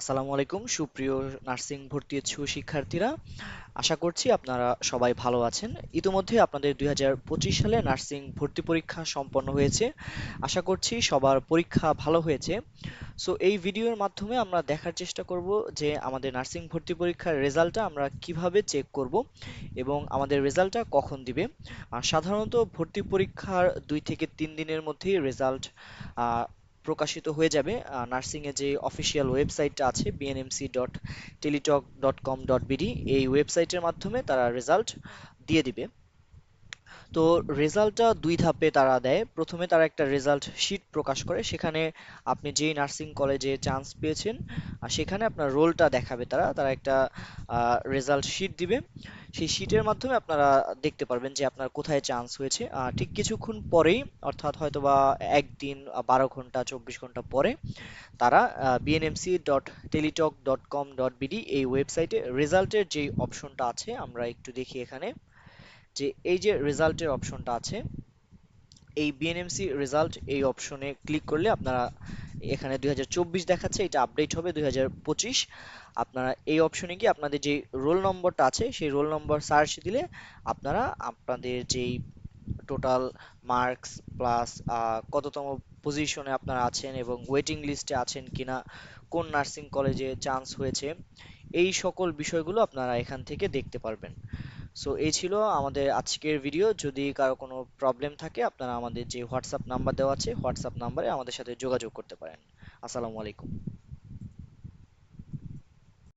আসসালামু আলাইকুম, সুপ্রিয় নার্সিং ভর্তি ইচ্ছুক শিক্ষার্থীরা। আশা করছি আপনারা সবাই ভালো আছেন। ইতিমধ্যে আপনাদের দুই হাজার পঁচিশ সালে নার্সিং ভর্তি পরীক্ষা সম্পন্ন হয়েছে। আশা করছি সবার পরীক্ষা ভালো হয়েছে। সো এই ভিডিওর মাধ্যমে আমরা দেখার চেষ্টা করব যে আমাদের নার্সিং ভর্তি পরীক্ষার রেজাল্টটা আমরা কীভাবে চেক করব এবং আমাদের রেজাল্টটা কখন দিবে। আর সাধারণত ভর্তি পরীক্ষার দুই থেকে তিন দিনের মধ্যেই রেজাল্ট প্রকাশিত হয়ে যাবে নার্সিং এ যে অফিসিয়াল ওয়েবসাইটটা আছে BNMC dot Teletalk dot com dot BD এই ওয়েবসাইটের মাধ্যমে তারা রেজাল্ট দিয়ে দিবে। তো রেজাল্টটা দুই ধাপে তারা দেয়। প্রথমে তারা একটা রেজাল্ট শিট প্রকাশ করে, সেখানে আপনি যেই নার্সিং কলেজে চান্স পেয়েছেন, আর সেখানে আপনার রোলটা দেখাবে তারা। তারা একটা রেজাল্ট শিট দিবে। সেই শিটের মাধ্যমে আপনারা দেখতে পারবেন যে আপনার কোথায় চান্স হয়েছে। ঠিক কিছুক্ষণ পরেই, অর্থাৎ হয়তো বা একদিন বারো ঘণ্টা, চব্বিশ ঘণ্টা পরে, তারা BNMC dot Teletalk dot com dot BD এই ওয়েবসাইটে রেজাল্টের যে অপশনটা আছে, আমরা একটু দেখি এখানে। যে এই যে রেজাল্টের অপশনটা আছে, এই বিএনএমসি রেজাল্ট এই অপশনে ক্লিক করলে আপনারা এখানে 2024 দেখাচ্ছে, এটা আপডেট হবে 2025 আপনারা এই অপশনে গিয়ে আপনাদের যে রোল নম্বরটা আছে, সেই রোল নম্বর সার্চ দিলে আপনারা আপনাদের যেই টোটাল মার্কস প্লাস কততম পজিশনে আপনারা আছেন এবং ওয়েটিং লিস্টে আছেন কিনা, কোন নার্সিং কলেজে চান্স হয়েছে, এই সকল বিষয়গুলো আপনারা এখান থেকে দেখতে পারবেন। সো এই ছিল আমাদের আজকের ভিডিও যদি কারও কোনো প্রবলেম থাকে, আপনারা আমাদের যে হোয়াটসঅ্যাপ নাম্বার দেওয়া আছে হোয়াটসঅ্যাপ নাম্বারে আমাদের সাথে যোগাযোগ করতে পারেন। আসসালামু আলাইকুম।